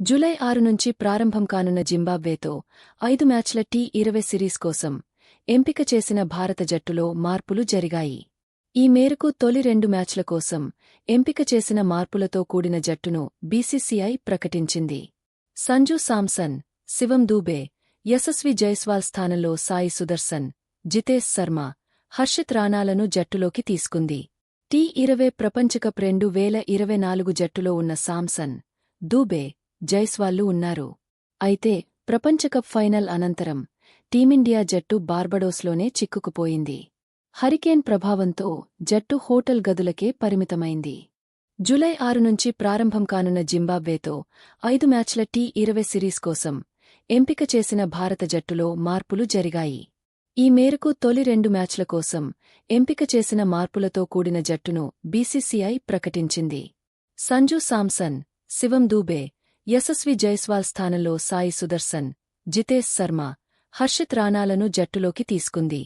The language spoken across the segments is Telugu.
జూలై ఆరు నుంచి ప్రారంభం కానున్న జింబాబ్వేతో ఐదు మ్యాచ్ల టీ ఇరవై సిరీస్ కోసం ఎంపిక చేసిన భారత జట్టులో మార్పులు జరిగాయి. ఈ మేరకు తొలి రెండు మ్యాచ్ల కోసం ఎంపిక చేసిన మార్పులతో కూడిన జట్టును బీసీసీఐ ప్రకటించింది. సంజు సామ్సన్ శివం దూబే యశస్వి జైస్వాల్ స్థానంలో సాయి సుదర్శన్ జితేష్ శర్మ హర్షిత్ రాణాలను జట్టులోకి తీసుకుంది. టీ ఇరవై ప్రపంచకప్ రెండు వేల ఇరవై నాలుగు జట్టులో ఉన్న సామ్సన్ దూబే జైస్వాళ్ళు ఉన్నారు. అయితే ప్రపంచకప్ ఫైనల్ అనంతరం టీమిండియా జట్టు బార్బడోస్లోనే చిక్కుకుపోయింది. హరికేన్ ప్రభావంతో జట్టు హోటల్ గదులకే పరిమితమైంది. జూలై ఆరు నుంచి ప్రారంభం కానున్న జింబాబ్వేతో ఐదు మ్యాచ్ల టీ ఇరవై సిరీస్ కోసం ఎంపిక చేసిన భారత జట్టులో మార్పులు జరిగాయి. ఈ మేరకు తొలి రెండు మ్యాచ్ల కోసం ఎంపిక చేసిన మార్పులతో కూడిన జట్టును బీసీసీఐ ప్రకటించింది. సంజు సామ్సన్ శివం దూబే యశస్వి జైస్వాల్ స్థానంలో సాయి సుదర్శన్ జితేష్ శర్మ హర్షిత్ రాణాలను జట్టులోకి తీసుకుంది.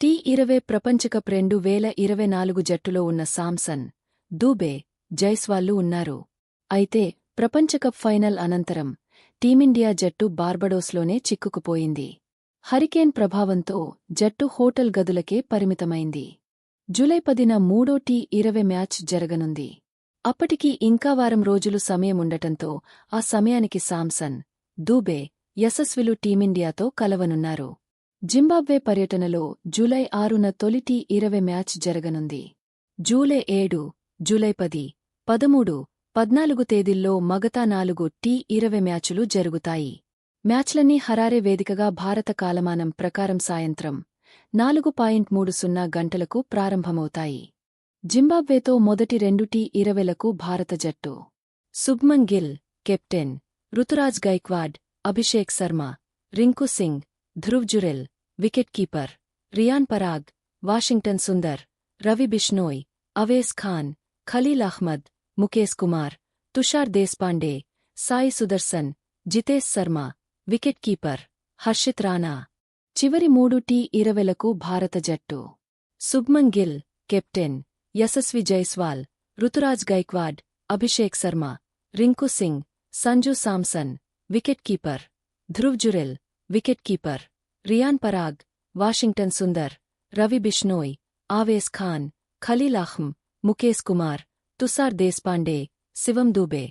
టీ ఇరవై ప్రపంచకప్ రెండు వేల ఇరవై నాలుగు జట్టులో ఉన్న సామ్సన్ దూబే జైస్వాళ్ళు ఉన్నారు. అయితే ప్రపంచకప్ ఫైనల్ అనంతరం టీమిండియా జట్టు బార్బడోస్లోనే చిక్కుకుపోయింది. హరికేన్ ప్రభావంతో జట్టు హోటల్ గదులకే పరిమితమైంది. జులై పదిన మూడో టీ ఇరవై మ్యాచ్ జరగనుంది. అప్పటికి ఇంకా వారం రోజులు సమయముండటంతో ఆ సమయానికి సామ్సన్ దూబే యశస్విలు టీమిండియాతో కలవనున్నారు. జింబాబ్వే పర్యటనలో జూలై ఆరున తొలి టీ ఇరవై మ్యాచ్ జరగనుంది. జూలై ఏడు జూలై పది పదమూడు పద్నాలుగు తేదీల్లో మగతా నాలుగు టీ ఇరవై మ్యాచులు జరుగుతాయి. మ్యాచ్లన్నీ హరారే వేదికగా భారత కాలమానం ప్రకారం సాయంత్రం నాలుగు పాయింట్ మూడు సున్నా గంటలకు ప్రారంభమవుతాయి. జింబాబ్వేతో మొదటి రెండు టీ ఇరవెలకు భారత జట్టు. Shubman Gill captain. Ruturaj Gaikwad Abhishek Sharma. Rinku Singh Dhruv Jurel. Wicket keeper Riyan Parag Washington Sundar. Ravi Bishnoi Avesh Khan. Khaleel Ahmed Mukesh Kumar. Tushar Deshpande. Sai Sudharsan Jitesh Sharma. Wicket keeper Harshit Rana. చివరి మూడు టీ ఇరవెలకు భారత జట్టు. Shubman Gill captain. Yashasvi Jaiswal Ruturaj Gaikwad Abhishek Sharma Rinku Singh Sanju Samson wicket keeper Dhruv Jurel wicket keeper Riyan Parag Washington Sundar Ravi Bishnoi Avesh Khan Khaleel Ahmed Mukesh Kumar Tushar Deshpande Shivam Dube